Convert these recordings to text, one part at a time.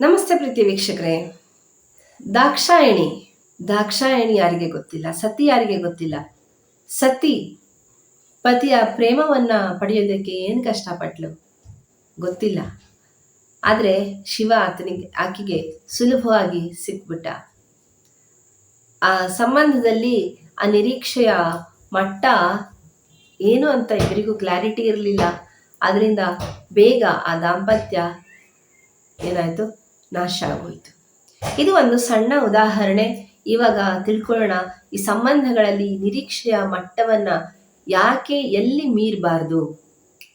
ನಮಸ್ತೆ ಪ್ರೀತಿ ವೀಕ್ಷಕರೇ. ದಾಕ್ಷಾಯಣಿ. ದಾಕ್ಷಾಯಣಿ ಯಾರಿಗೆ ಗೊತ್ತಿಲ್ಲ? ಸತಿ ಯಾರಿಗೆ ಗೊತ್ತಿಲ್ಲ? ಸತಿ. ಪತಿಯ ಪ್ರೇಮವನ್ನ ಪಡೆಯೋದಕ್ಕೆ ಏನು ಕಷ್ಟಪಟ್ಲು? ಗೊತ್ತಿಲ್ಲ. ಆದರೆ ಶಿವ ಆತನಿಗೆ, ಆಕೆಗೆ ಸುಲಭವಾಗಿ ಸಿಕ್ಬಿಟ್ಟ. ಆ ಸಂಬಂಧದಲ್ಲಿ ಆ ನಿರೀಕ್ಷೆಯ ಮಟ್ಟ ಏನು ಅಂತ ಇಬ್ಬರಿಗೂ ಕ್ಲಾರಿಟಿ ಇರಲಿಲ್ಲ. ಅದರಿಂದ ಬೇಗ ಆ ದಾಂಪತ್ಯ ಏನಾಯಿತು? ನಾಶ ಆಗೋಯ್ತು. ಇದು ಒಂದು ಸಣ್ಣ ಉದಾಹರಣೆ. ಇವಾಗ ತಿಳ್ಕೊಳ್ಳೋಣ ಈ ಸಂಬಂಧಗಳಲ್ಲಿ ನಿರೀಕ್ಷೆಯ ಮಟ್ಟವನ್ನ ಯಾಕೆ ಎಲ್ಲಿ ಮೀರಬಾರ್ದು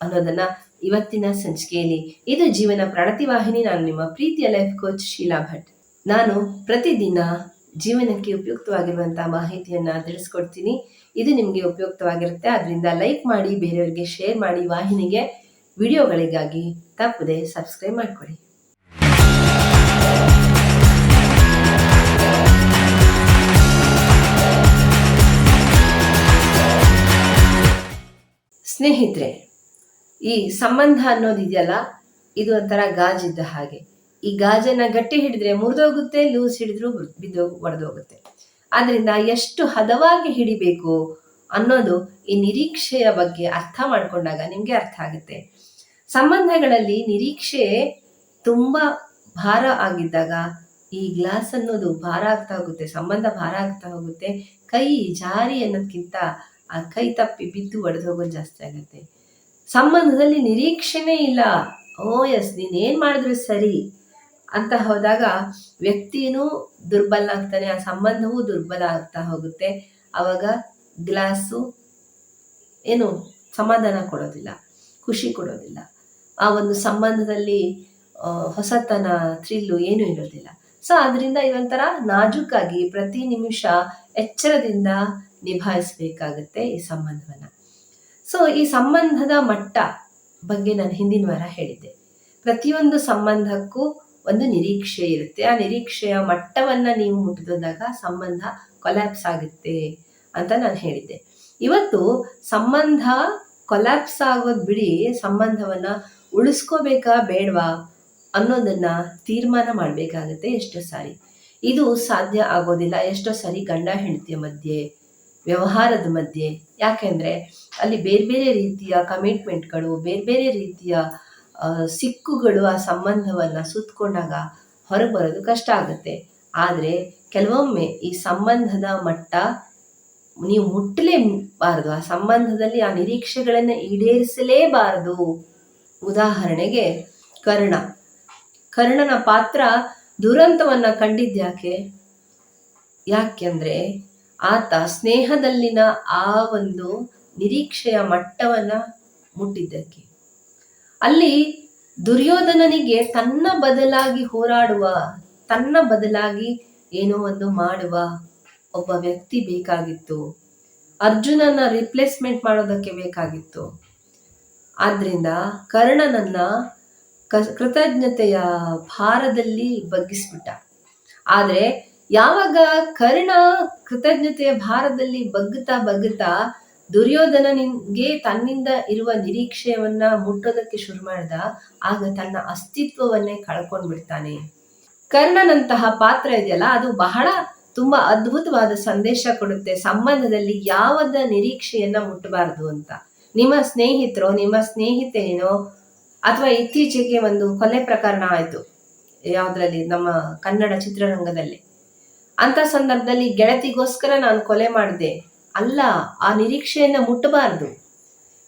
ಅನ್ನೋದನ್ನ ಇವತ್ತಿನ ಸಂಚಿಕೆಯಲ್ಲಿ. ಇದು ಜೀವನ ಪ್ರಣತಿವಾಹಿನಿ ನಾನು ನಿಮ್ಮ ಪ್ರೀತಿಯ ಲೈಫ್ ಕೋಚ್ ಶೀಲಾ ಭಟ್. ನಾನು ಪ್ರತಿದಿನ ಜೀವನಕ್ಕೆ ಉಪಯುಕ್ತವಾಗಿರುವಂತಹ ಮಾಹಿತಿಯನ್ನ ತಿಳಿಸ್ಕೊಡ್ತೀನಿ. ಇದು ನಿಮಗೆ ಉಪಯುಕ್ತವಾಗಿರುತ್ತೆ. ಅದರಿಂದ ಲೈಕ್ ಮಾಡಿ, ಬೇರೆಯವರಿಗೆ ಶೇರ್ ಮಾಡಿ, ವಾಹಿನಿಗೆ. ವಿಡಿಯೋಗಳಿಗಾಗಿ ತಪ್ಪದೆ ಸಬ್ಸ್ಕ್ರೈಬ್ ಮಾಡ್ಕೊಳ್ಳಿ. ಸ್ನೇಹಿತರೆ, ಈ ಸಂಬಂಧ ಅನ್ನೋದಿದೆಯಲ್ಲ ಇದು ಒಂಥರ ಗಾಜಿದ್ದ ಹಾಗೆ. ಈ ಗಾಜನ್ನ ಗಟ್ಟಿ ಹಿಡಿದ್ರೆ ಮುರಿದೋಗುತ್ತೆ, ಲೂಸ್ ಹಿಡಿದ್ರು ಬಿದ್ದು ಒಡೆದೋಗುತ್ತೆ. ಆದ್ರಿಂದ ಎಷ್ಟು ಹದವಾಗಿ ಹಿಡಿಬೇಕು ಅನ್ನೋದು ಈ ನಿರೀಕ್ಷೆಯ ಬಗ್ಗೆ ಅರ್ಥ ಮಾಡ್ಕೊಂಡಾಗ ನಿಮ್ಗೆ ಅರ್ಥ ಆಗುತ್ತೆ. ಸಂಬಂಧಗಳಲ್ಲಿ ನಿರೀಕ್ಷೆ ತುಂಬಾ ಭಾರ ಆಗಿದ್ದಾಗ ಈ ಗ್ಲಾಸ್ ಅನ್ನೋದು ಭಾರ ಆಗ್ತಾ ಹೋಗುತ್ತೆ, ಸಂಬಂಧ ಭಾರ ಆಗ್ತಾ ಹೋಗುತ್ತೆ, ಕೈ ಜಾರಿ ಅನ್ನೋದಕ್ಕಿಂತ ಆ ಕೈ ತಪ್ಪಿ ಬಿದ್ದು ಒಡೆದು ಹೋಗೋದು ಜಾಸ್ತಿ ಆಗುತ್ತೆ. ಸಂಬಂಧದಲ್ಲಿ ನಿರೀಕ್ಷೆನೇ ಇಲ್ಲ. ಓ ಎಸ್ ನೀನೇನು ಮಾಡಿದ್ರು ಸರಿ. ಅಂತ ಹೋದಾಗ ವ್ಯಕ್ತಿನೂ ದುರ್ಬಲ ಆಗ್ತಾನೆ, ಆ ಸಂಬಂಧವೂ ದುರ್ಬಲ ಆಗ್ತಾ ಹೋಗುತ್ತೆ. ಅವಾಗ ಗ್ಲಾಸು ಏನು ಸಮಾಧಾನ ಕೊಡೋದಿಲ್ಲ, ಖುಷಿ ಕೊಡೋದಿಲ್ಲ. ಆ ಒಂದು ಸಂಬಂಧದಲ್ಲಿ ಹೊಸತನ, ಥ್ರಿಲ್ಲು ಏನೂ ಇರೋದಿಲ್ಲ. ಸೊ ಅದರಿಂದ ಇದೊಂಥರ ನಾಜೂಕಾಗಿ ಪ್ರತಿ ನಿಮಿಷ ಎಚ್ಚರದಿಂದ ನಿಭಾಯಿಸಬೇಕಾಗತ್ತೆ ಈ ಸಂಬಂಧವನ್ನ. ಸೊ ಈ ಸಂಬಂಧದ ಮಟ್ಟ ಬಗ್ಗೆ ನಾನು ಹಿಂದಿನ ವಾರ ಹೇಳಿದ್ದೆ. ಪ್ರತಿಯೊಂದು ಸಂಬಂಧಕ್ಕೂ ಒಂದು ನಿರೀಕ್ಷೆ ಇರುತ್ತೆ. ಆ ನಿರೀಕ್ಷೆಯ ಮಟ್ಟವನ್ನ ನೀವು ಮುಟ್ಟಿದಾಗ ಸಂಬಂಧ ಕೊಲ್ಯಾಪ್ಸ್ ಆಗುತ್ತೆ ಅಂತ ನಾನು ಹೇಳಿದ್ದೆ. ಇವತ್ತು ಸಂಬಂಧ ಕೊಲ್ಯಾಪ್ಸ್ ಆಗೋದು ಬಿಡಿ ಸಂಬಂಧವನ್ನ ಉಳಿಸ್ಕೋಬೇಕಾ ಬೇಡವಾ ಅನ್ನೋದನ್ನ ತೀರ್ಮಾನ ಮಾಡ್ಬೇಕಾಗತ್ತೆ ಎಷ್ಟೋ ಸಾರಿ. ಇದು ಸಾಧ್ಯ ಆಗೋದಿಲ್ಲ. ಎಷ್ಟೋ ಸಾರಿ ಗಂಡ ಹೆಂಡತಿಯ ಮಧ್ಯೆ ವ್ಯವಹಾರದ ಮಧ್ಯೆ. ಯಾಕೆಂದ್ರೆ ಅಲ್ಲಿ ಬೇರೆ ಬೇರೆ ರೀತಿಯ ಕಮಿಟ್ಮೆಂಟ್ಗಳು ಬೇರೆ ಬೇರೆ ರೀತಿಯ ಸಿಕ್ಕುಗಳು ಆ ಸಂಬಂಧವನ್ನ ಸುತ್ತಕೊಂಡಾಗ ಹೊರಬರೋದು ಕಷ್ಟ ಆಗುತ್ತೆ. ಆದರೆ ಕೆಲವೊಮ್ಮೆ ಈ ಸಂಬಂಧದ ಮಟ್ಟ ನೀವು ಮುಟ್ಟಲೇಬಾರದು ಆ ಸಂಬಂಧದಲ್ಲಿ ಆ ನಿರೀಕ್ಷೆಗಳನ್ನು ಈಡೇರಿಸಲೇಬಾರದು. ಉದಾಹರಣೆಗೆ ಕರ್ಣ. ಕರ್ಣನ ಪಾತ್ರ ದುರಂತವನ್ನ ಕಂಡಿದ್ಯಾಕೆ ಯಾಕೆಂದ್ರೆ ಆತ ಸ್ನೇಹದಲ್ಲಿನ ಆ ಒಂದು ನಿರೀಕ್ಷೆಯ ಮಟ್ಟವನ್ನ ಮುಟ್ಟಿದ್ದಕ್ಕೆ. ಅಲ್ಲಿ ದುರ್ಯೋಧನನಿಗೆ ತನ್ನ ಬದಲಾಗಿ ಹೋರಾಡುವ, ತನ್ನ ಬದಲಾಗಿ ಏನೋ ಒಂದು ಮಾಡುವ ಒಬ್ಬ ವ್ಯಕ್ತಿ ಬೇಕಾಗಿತ್ತು. ಅರ್ಜುನನ ರಿಪ್ಲೇಸ್ಮೆಂಟ್ ಮಾಡೋದಕ್ಕೆ ಬೇಕಾಗಿತ್ತು. ಆದ್ರಿಂದ ಕರ್ಣನನ್ನ ಕೃತಜ್ಞತೆಯ ಭಾರದಲ್ಲಿ ಬಗ್ಗಿಸ್ಬಿಟ್ಟ. ಆದ್ರೆ ಯಾವಾಗ ಕರ್ಣ ಕೃತಜ್ಞತೆಯ ಭಾರದಲ್ಲಿ ಬಗ್ಗುತ್ತಾ ಬಗ್ಗುತ್ತಾ ದುರ್ಯೋಧನನಿಗೆ ತನ್ನಿಂದ ಇರುವ ನಿರೀಕ್ಷೆಯವನ್ನ ಮುಟ್ಟೋದಕ್ಕೆ ಶುರು ಮಾಡಿದ, ಆಗ ತನ್ನ ಅಸ್ತಿತ್ವವನ್ನೇ ಕಳ್ಕೊಂಡ್ಬಿಡ್ತಾನೆ ಕರ್ಣನಂತಹ ಪಾತ್ರ ಇದೆಯಲ್ಲ, ಅದು ಬಹಳ ತುಂಬಾ ಅದ್ಭುತವಾದ ಸಂದೇಶ ಕೊಡುತ್ತೆ ಸಂಬಂಧದಲ್ಲಿ ಯಾವದ ನಿರೀಕ್ಷೆಯನ್ನ ಮುಟ್ಟಬಾರದು ಅಂತ. ನಿಮ್ಮ ಸ್ನೇಹಿತರು, ನಿಮ್ಮ ಸ್ನೇಹಿತೆಯೇನೋ, ಅಥವಾ ಇತ್ತೀಚೆಗೆ ಒಂದು ಕೊಲೆ ಪ್ರಕರಣ ಆಯ್ತು, ಯಾವ್ದ್ರಲ್ಲಿ, ನಮ್ಮ ಕನ್ನಡ ಚಿತ್ರರಂಗದಲ್ಲಿ. ಅಂತ ಸಂದರ್ಭದಲ್ಲಿ ಗೆಳತಿಗೋಸ್ಕರ ನಾನು ಕೊಲೆ ಮಾಡಿದೆ. ಅಲ್ಲ, ಆ ನಿರೀಕ್ಷೆಯನ್ನ ಮುಟ್ಟಬಾರದು.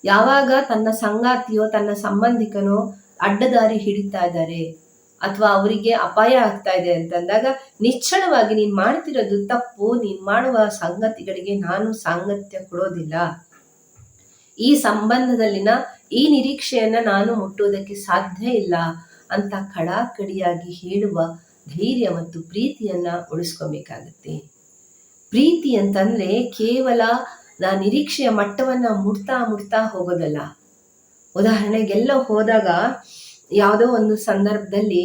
ಯಾವಾಗ ತನ್ನ ಸಂಗಾತಿಯೋ, ತನ್ನ ಸಂಬಂಧಿಕನೋ ಅಡ್ಡದಾರಿ ಹಿಡಿತಾ ಇದ್ದಾರೆ ಅಥವಾ ಅವರಿಗೆ ಅಪಾಯ ಆಗ್ತಾ ಇದೆ ಅಂತಂದಾಗ ನಿಚ್ಚಳವಾಗಿ ನೀನ್ ಮಾಡ್ತಿರೋದು ತಪ್ಪು, ನೀನ್ ಮಾಡುವ ಸಂಗತಿಗಳಿಗೆ ನಾನು ಸಾಂಗತ್ಯ ಕೊಡೋದಿಲ್ಲ. ಈ ಸಂಬಂಧದಲ್ಲಿನ ಈ ನಿರೀಕ್ಷೆಯನ್ನ ನಾನು ಮುಟ್ಟುವುದಕ್ಕೆ ಸಾಧ್ಯ ಇಲ್ಲ ಅಂತ ಕಡಾಕಡಿಯಾಗಿ ಹೇಳುವ ಧೈರ್ಯ ಮತ್ತು ಪ್ರೀತಿಯನ್ನ ಉಳಿಸ್ಕೊಬೇಕಾಗತ್ತೆ. ಪ್ರೀತಿ ಅಂತಂದ್ರೆ ಕೇವಲ ನಾ ನಿರೀಕ್ಷೆಯ ಮಟ್ಟವನ್ನ ಮುಟ್ತಾ ಮುಟ್ತಾ ಹೋಗೋದಲ್ಲ. ಉದಾಹರಣೆಗೆಲ್ಲ ಹೋದಾಗ ಯಾವುದೋ ಒಂದು ಸಂದರ್ಭದಲ್ಲಿ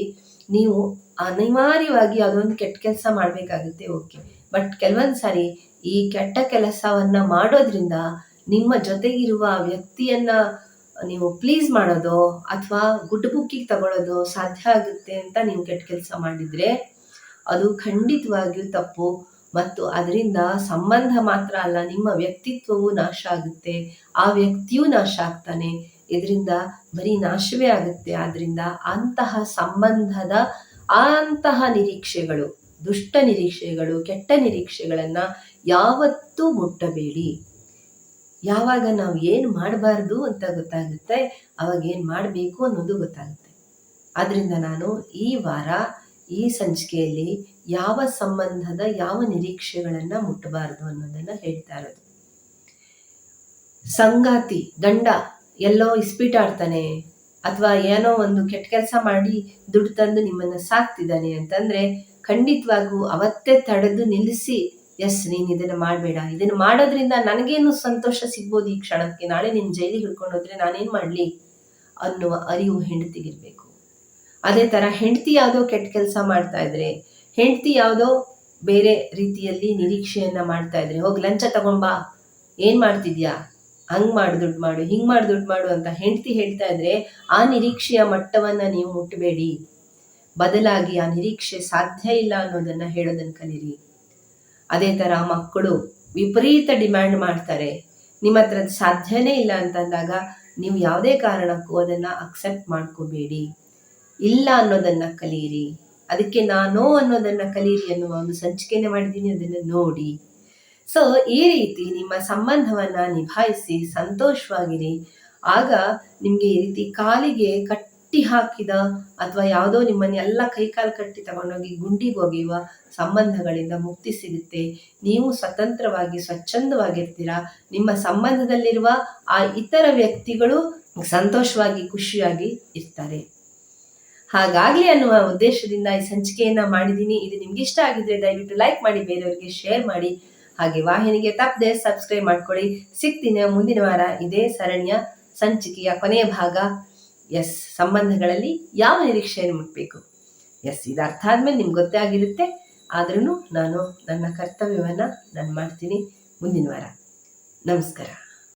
ನೀವು ಅನಿವಾರ್ಯವಾಗಿ ಅದೊಂದು ಕೆಟ್ಟ ಕೆಲಸ ಮಾಡಬೇಕಾಗುತ್ತೆ, ಓಕೆ. ಬಟ್ ಕೆಲವೊಂದು ಸಾರಿ ಈ ಕೆಟ್ಟ ಕೆಲಸವನ್ನ ಮಾಡೋದ್ರಿಂದ ನಿಮ್ಮ ಜೊತೆಗಿರುವ ವ್ಯಕ್ತಿಯನ್ನ ನೀವು ಪ್ಲೀಸ್ ಮಾಡೋದು ಅಥವಾ ಗುಡ್ ಬುಕ್ಕಿಗೆ ತಗೊಳ್ಳೋದು ಸಾಧ್ಯ ಆಗುತ್ತೆ ಅಂತ ನೀವು ಕೆಟ್ಟ ಕೆಲಸ ಮಾಡಿದರೆ ಅದು ಖಂಡಿತವಾಗಿಯೂ ತಪ್ಪು ಮತ್ತು ಅದರಿಂದ ಸಂಬಂಧ ಮಾತ್ರ ಅಲ್ಲ, ನಿಮ್ಮ ವ್ಯಕ್ತಿತ್ವವು ನಾಶ ಆಗುತ್ತೆ, ಆ ವ್ಯಕ್ತಿಯೂ ನಾಶ ಆಗ್ತಾನೆ. ಇದರಿಂದ ಬರೀ ನಾಶವೇ ಆಗುತ್ತೆ. ಆದ್ದರಿಂದ ಅಂತಹ ಸಂಬಂಧದ ಅಂತಹ ನಿರೀಕ್ಷೆಗಳು, ದುಷ್ಟ ನಿರೀಕ್ಷೆಗಳು, ಕೆಟ್ಟ ನಿರೀಕ್ಷೆಗಳನ್ನು ಯಾವತ್ತೂ ಮುಟ್ಟಬೇಡಿ. ಯಾವಾಗ ನಾವು ಏನು ಮಾಡಬಾರ್ದು ಅಂತ ಗೊತ್ತಾಗುತ್ತೆ, ಅವಾಗ ಏನು ಮಾಡಬೇಕು ಅನ್ನೋದು ಗೊತ್ತಾಗುತ್ತೆ. ಆದ್ದರಿಂದ ನಾನು ಈ ವಾರ, ಈ ಸಂಚಿಕೆಯಲ್ಲಿ ಯಾವ ಸಂಬಂಧದ ಯಾವ ನಿರೀಕ್ಷೆಗಳನ್ನು ಮುಟ್ಟಬಾರದು ಅನ್ನೋದನ್ನು ಹೇಳ್ತಾ ಇರೋದು. ಸಂಗಾತಿ ಗಂಡ ಎಲ್ಲೋ ಇಸ್ಪೀಟಾಡ್ತಾನೆ, ಅಥವಾ ಏನೋ ಒಂದು ಕೆಟ್ಟ ಕೆಲಸ ಮಾಡಿ ದುಡ್ಡು ತಂದು ನಿಮ್ಮನ್ನು ಸಾಕ್ತಿದ್ದಾನೆ ಅಂತಂದರೆ ಖಂಡಿತವಾಗೂ ಅವತ್ತೇ ತಡೆದು ನಿಲ್ಲಿಸಿ ಎಸ್ ನೀನು ಇದನ್ನು ಮಾಡಬೇಡ. ಇದನ್ನು ಮಾಡೋದ್ರಿಂದ ನನಗೇನು ಸಂತೋಷ ಸಿಗ್ಬೋದು ಈ ಕ್ಷಣಕ್ಕೆ? ನಾಳೆ ನಿನ್ನ ಜೈಲಿಗೆ ಹಿಡ್ಕೊಂಡು ಹೋದ್ರೆ ನಾನೇನು ಮಾಡಲಿ? ಅನ್ನುವ ಅರಿವು ಹೆಂಡತಿಗಿರ್ಬೇಕು. ಅದೇ ಥರ ಹೆಂಡತಿ ಯಾವುದೋ ಕೆಟ್ಟ ಕೆಲಸ ಮಾಡ್ತಾ ಇದ್ರೆ, ಹೆಂಡತಿ ಯಾವುದೋ ಬೇರೆ ರೀತಿಯಲ್ಲಿ ನಿರೀಕ್ಷೆಯನ್ನು ಮಾಡ್ತಾ ಇದ್ರೆ, ಹೋಗಿ ಲಂಚ ತಗೊಂಬಾ ಏನು ಮಾಡ್ತಿದ್ಯಾ? ಹಂಗೆ ಮಾಡಿ, ದುಡ್ಡು ಮಾಡು, ಹಿಂಗೆ ಮಾಡಿ, ದುಡ್ಡು ಮಾಡು ಅಂತ ಹೆಂಡತಿ ಹೇಳ್ತಾ ಇದ್ರೆ ಆ ನಿರೀಕ್ಷೆಯ ಮಟ್ಟವನ್ನು ನೀವು ಮುಟ್ಟಬೇಡಿ ಬದಲಾಗಿ ಆ ನಿರೀಕ್ಷೆ ಸಾಧ್ಯ ಇಲ್ಲ ಅನ್ನೋದನ್ನು ಹೇಳೋದನ್ನು ಕಲೀರಿ. ಅದೇ ಥರ ಮಕ್ಕಳು ವಿಪರೀತ ಡಿಮ್ಯಾಂಡ್ ಮಾಡ್ತಾರೆ. ನಿಮ್ಮ ಹತ್ರ ಸಾಧ್ಯನೇ ಇಲ್ಲ ಅಂತಂದಾಗ ನೀವು ಯಾವುದೇ ಕಾರಣಕ್ಕೂ ಅದನ್ನು ಅಕ್ಸೆಪ್ಟ್ ಮಾಡ್ಕೋಬೇಡಿ. ಇಲ್ಲ ಅನ್ನೋದನ್ನು ಕಲಿಯಿರಿ ಅದಕ್ಕೆ ನಾನು ಅನ್ನೋದನ್ನು ಕಲೀರಿ ಅನ್ನುವ ಒಂದು ಸಂಚಿಕೆನೆ ಮಾಡಿದ್ದೀನಿ, ಅದನ್ನು ನೋಡಿ. ಸೊ ಈ ರೀತಿ ನಿಮ್ಮ ಸಂಬಂಧವನ್ನು ನಿಭಾಯಿಸಿ ಸಂತೋಷವಾಗಿರಿ. ಆಗ ನಿಮಗೆ ಈ ರೀತಿ ಕಾಲಿಗೆ ಕಟ್ಟಿ ಹಾಕಿದ ಅಥವಾ ಯಾವುದೋ ನಿಮ್ಮನ್ನೆಲ್ಲ ಕೈಕಾಲು ಕಟ್ಟಿ ತಗೊಂಡೋಗಿ ಗುಂಡಿಗೆ ಒಗೆಯುವ ಸಂಬಂಧಗಳಿಂದ ಮುಕ್ತಿ ಸಿಗುತ್ತೆ. ನೀವು ಸ್ವತಂತ್ರವಾಗಿ, ಸ್ವಚ್ಛಂದವಾಗಿರ್ತೀರಾ? ನಿಮ್ಮ ಸಂಬಂಧದಲ್ಲಿರುವ ಆ ಇತರ ವ್ಯಕ್ತಿಗಳು ಸಂತೋಷವಾಗಿ, ಖುಷಿಯಾಗಿ ಇರ್ತಾರೆ. ಹಾಗಾಗ್ಲಿ ಅನ್ನುವ ಉದ್ದೇಶದಿಂದ ಈ ಸಂಚಿಕೆಯನ್ನ ಮಾಡಿದ್ದೀನಿ. ಇದು ನಿಮ್ಗೆ ಇಷ್ಟ ಆಗಿದ್ರೆ ದಯವಿಟ್ಟು ಲೈಕ್ ಮಾಡಿ, ಬೇರೆಯವರಿಗೆ ಶೇರ್ ಮಾಡಿ. ಹಾಗೆ ವಾಹಿನಿಗೆ ತಪ್ಪದೆ ಸಬ್ಸ್ಕ್ರೈಬ್ ಮಾಡ್ಕೊಳ್ಳಿ. ಸಿಗ್ತೀನಿ ಮುಂದಿನ ವಾರ ಇದೇ ಸರಣಿಯ ಸಂಚಿಕೆಯ ಕೊನೆಯ ಭಾಗ. ಎಸ್ ಸಂಬಂಧಗಳಲ್ಲಿ ಯಾವ ನಿರೀಕ್ಷೆಯನ್ನು ಮುಟ್ಟಬೇಕು ಎಸ್ ಇದು ಅರ್ಥ ಆದ್ಮೇಲೆ ನಿಮ್ಗೆ ಗೊತ್ತೇ ಆಗಿರುತ್ತೆ. ಆದ್ರೂ ನಾನು ನನ್ನ ಕರ್ತವ್ಯವನ್ನು ನಾನು ಮಾಡ್ತೀನಿ ಮುಂದಿನ ವಾರ. ನಮಸ್ಕಾರ.